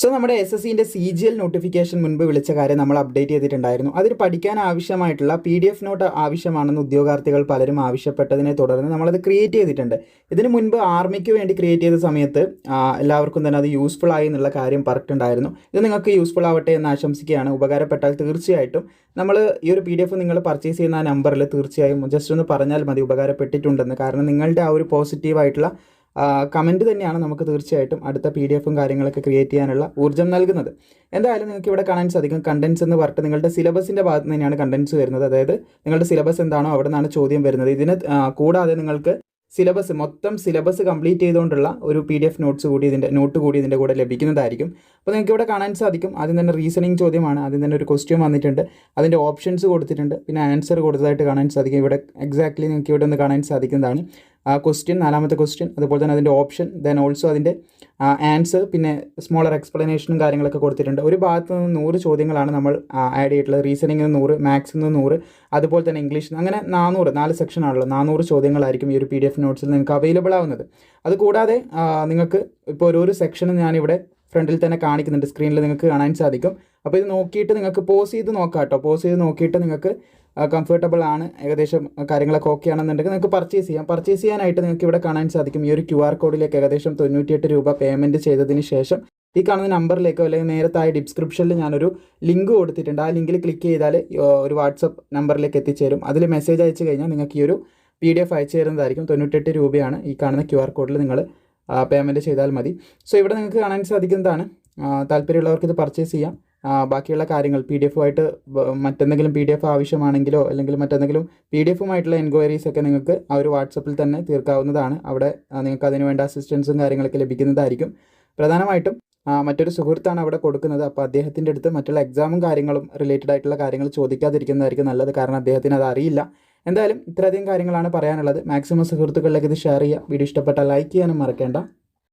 So നമ്മുടെ S S സിന്റെ C G L notification മുൻപ് വിളിച്ച കാര്യം നമ്മൾ അപ്ഡേറ്റ് ചെയ്തിട്ടുണ്ടായിരുന്നു. അതിൽ പഠിക്കാൻ ആവശ്യമായിട്ടുള്ള പി ഡി എഫ് നോട്ട് ആവശ്യമാണെന്ന് ഉദ്യോഗാർത്ഥികൾ പലരും ആവശ്യപ്പെട്ടതിനെ തുടർന്ന് നമ്മളത് ക്രിയേറ്റ് ചെയ്തിട്ടുണ്ട്. ഇതിനു മുൻപ് ആർമിക്ക് വേണ്ടി ക്രിയേറ്റ് ചെയ്ത സമയത്ത് എല്ലാവർക്കും തന്നെ അത് യൂസ്ഫുൾ ആയി എന്നുള്ള കാര്യം പറഞ്ഞിട്ടുണ്ടായിരുന്നു. ഇത് നിങ്ങൾക്ക് യൂസ്ഫുൾ ആവട്ടെ എന്ന് ആശംസിക്കുകയാണ്. ഉപകാരപ്പെട്ടാൽ തീർച്ചയായിട്ടും നമ്മൾ ഈ ഒരു പി ഡി എഫ് നിങ്ങൾ പർച്ചേസ് ചെയ്യുന്ന ആ നമ്പറിൽ തീർച്ചയായും ജസ്റ്റ് ഒന്ന് പറഞ്ഞാൽ മതി. ഉപകാരപ്പെട്ടിട്ടുണ്ടെന്ന്. കാരണം നിങ്ങളുടെ ആ ഒരു പോസിറ്റീവായിട്ടുള്ള കമന്റ് തന്നെയാണ് നമുക്ക് തീർച്ചയായിട്ടും അടുത്ത പി ഡി എഫും കാര്യങ്ങളൊക്കെ ക്രിയേറ്റ് ചെയ്യാനുള്ള ഊർജം നൽകുന്നത്. എന്തായാലും നിങ്ങൾക്ക് ഇവിടെ കാണാൻ സാധിക്കും കണ്ടൻസ് എന്ന് പറഞ്ഞിട്ട് നിങ്ങളുടെ സിലബസിന്റെ ഭാഗത്ത് തന്നെയാണ് കണ്ടൻസ് വരുന്നത്. അതായത് നിങ്ങളുടെ സിലബസ് എന്താണോ അവിടെ നിന്നാണ് ചോദ്യം വരുന്നത്. ഇതിന് കൂടാതെ നിങ്ങൾക്ക് സിലബസ് മൊത്തം സിലബസ് കംപ്ലീറ്റ് ചെയ്തുകൊണ്ടുള്ള ഒരു പി ഡി എഫ് നോട്ട്സ് കൂടി ഇതിന്റെ നോട്ട് കൂടി ഇതിന്റെ കൂടെ ലഭിക്കുന്നതായിരിക്കും. അപ്പോൾ നിങ്ങൾക്ക് ഇവിടെ കാണാൻ സാധിക്കും. ആദ്യം തന്നെ റീസണിങ് ചോദ്യമാണ്. ആദ്യം തന്നെ ഒരു ക്വസ്റ്റ്യൻ വന്നിട്ടുണ്ട്. അതിന്റെ ഓപ്ഷൻസ് കൊടുത്തിട്ടുണ്ട്. പിന്നെ ആൻസർ കൊടുത്തതായിട്ട് കാണാൻ സാധിക്കും. ഇവിടെ എക്സാക്ട്ലി നിങ്ങൾക്ക് ഇവിടെ ഒന്ന് കാണാൻ സാധിക്കുന്നതാണ്. ആ ക്വസ്റ്റ്യൻ നാലാമത്തെ ക്വസ്റ്റ്യൻ അതുപോലെ തന്നെ അതിന്റെ ഓപ്ഷൻ ദെൻ ഓൾസോ അതിന്റെ ആൻസർ പിന്നെ സ്മോളർ എക്സ്പ്ലനേഷനും കാര്യങ്ങളൊക്കെ കൊടുത്തിട്ടുണ്ട്. ഒരു ഭാഗത്ത് നിന്ന് നൂറ് ചോദ്യങ്ങളാണ് നമ്മൾ ആഡ് ചെയ്തിട്ടുള്ളത്. റീസണിങ്ങിന് നൂറ് മാത്സിൽ നിന്ന് നൂറ് അതുപോലെ തന്നെ ഇംഗ്ലീഷ് അങ്ങനെ നാനൂറ് നാല് സെക്ഷൻ ആണല്ലോ നാനൂറ് ചോദ്യങ്ങളായിരിക്കും ഈ ഒരു പി ഡി എഫ് നോട്ട്സിൽ നിങ്ങൾക്ക് അവൈലബിൾ ആവുന്നത്. അതുകൂടാതെ നിങ്ങൾക്ക് ഇപ്പോൾ ഓരോരോ സെക്ഷനും ഞാനിവിടെ ഫ്രണ്ടിൽ തന്നെ കാണിക്കുന്നുണ്ട്. സ്ക്രീനിൽ നിങ്ങൾക്ക് കാണാൻ സാധിക്കും. അപ്പോൾ ഇത് നോക്കിയിട്ട് നിങ്ങൾക്ക് പോസ് ചെയ്ത് നോക്കാം കേട്ടോ. പോസ് ചെയ്ത് നോക്കിയിട്ട് നിങ്ങൾക്ക് കംഫർട്ടബിൾ ആണ് ഏകദേശം കാര്യങ്ങളൊക്കെ ഓക്കെ ആണെന്നുണ്ടെങ്കിൽ നിങ്ങൾക്ക് പർച്ചേസ് ചെയ്യാം. പർച്ചേസ് ചെയ്യാനായിട്ട് നിങ്ങൾക്ക് ഇവിടെ കാണാൻ സാധിക്കും. ഈ ഒരു ക്യു ആർ കോഡിലേക്ക് ഏകദേശം തൊണ്ണൂറ്റിയെട്ട് രൂപ പേയ്മെന്റ് ചെയ്തതിന് ശേഷം ഈ കാണുന്ന നമ്പറിലേക്കോ അല്ലെങ്കിൽ നേരത്തായ ഡിസ്ക്രിപ്ഷനിൽ ഞാനൊരു ലിങ്ക് കൊടുത്തിട്ടുണ്ട്. ആ ലിങ്കിൽ ക്ലിക്ക് ചെയ്താൽ ഒരു വാട്സപ്പ് നമ്പറിലേക്ക് എത്തിച്ചേരും. അതിൽ മെസ്സേജ് അയച്ചു കഴിഞ്ഞാൽ നിങ്ങൾക്ക് ഈ ഒരു പി ഡി എഫ് അയച്ചു തരുന്നതായിരിക്കും. തൊണ്ണൂറ്റെട്ട് രൂപയാണ് ഈ കാണുന്ന ക്യു ആർ കോഡിൽ നിങ്ങൾ പേയ്മെന്റ് ചെയ്താൽ മതി. സോ ഇവിടെ നിങ്ങൾക്ക് കാണാൻ സാധിക്കുന്നതാണ്. താല്പര്യമുള്ളവർക്ക് ഇത് പർച്ചേസ് ചെയ്യാം. ബാക്കിയുള്ള കാര്യങ്ങൾ പി ഡി എഫുമായിട്ട് മറ്റെന്തെങ്കിലും പി ഡി എഫ് ആവശ്യമാണെങ്കിലോ അല്ലെങ്കിൽ മറ്റെന്തെങ്കിലും പി ഡി എഫുമായിട്ടുള്ള എൻക്വയറീസ് ഒക്കെ നിങ്ങൾക്ക് ആ ഒരു വാട്സപ്പിൽ തന്നെ തീർക്കാവുന്നതാണ്. അവിടെ നിങ്ങൾക്ക് അതിന് വേണ്ട അസിസ്റ്റൻസും കാര്യങ്ങളൊക്കെ ലഭിക്കുന്നതായിരിക്കും. പ്രധാനമായിട്ടും മറ്റൊരു സുഹൃത്താണ് അവിടെ കൊടുക്കുന്നത്. അപ്പോൾ അദ്ദേഹത്തിന്റെ അടുത്ത് മറ്റുള്ള എക്സാമും കാര്യങ്ങളും റിലേറ്റഡ് ആയിട്ടുള്ള കാര്യങ്ങൾ ചോദിക്കാതിരിക്കുന്നതായിരിക്കും നല്ലത്. കാരണം അദ്ദേഹത്തിന് അത് അറിയില്ല. എന്തായാലും ഇത്രയധികം കാര്യങ്ങളാണ് പറയാനുള്ളത്. മാക്സിമം സുഹൃത്തുക്കളിലേക്ക് ഇത് ഷെയർ ചെയ്യുക. വീഡിയോ ഇഷ്ടപ്പെട്ടാൽ ലൈക്ക് ചെയ്യാനും മറക്കേണ്ട.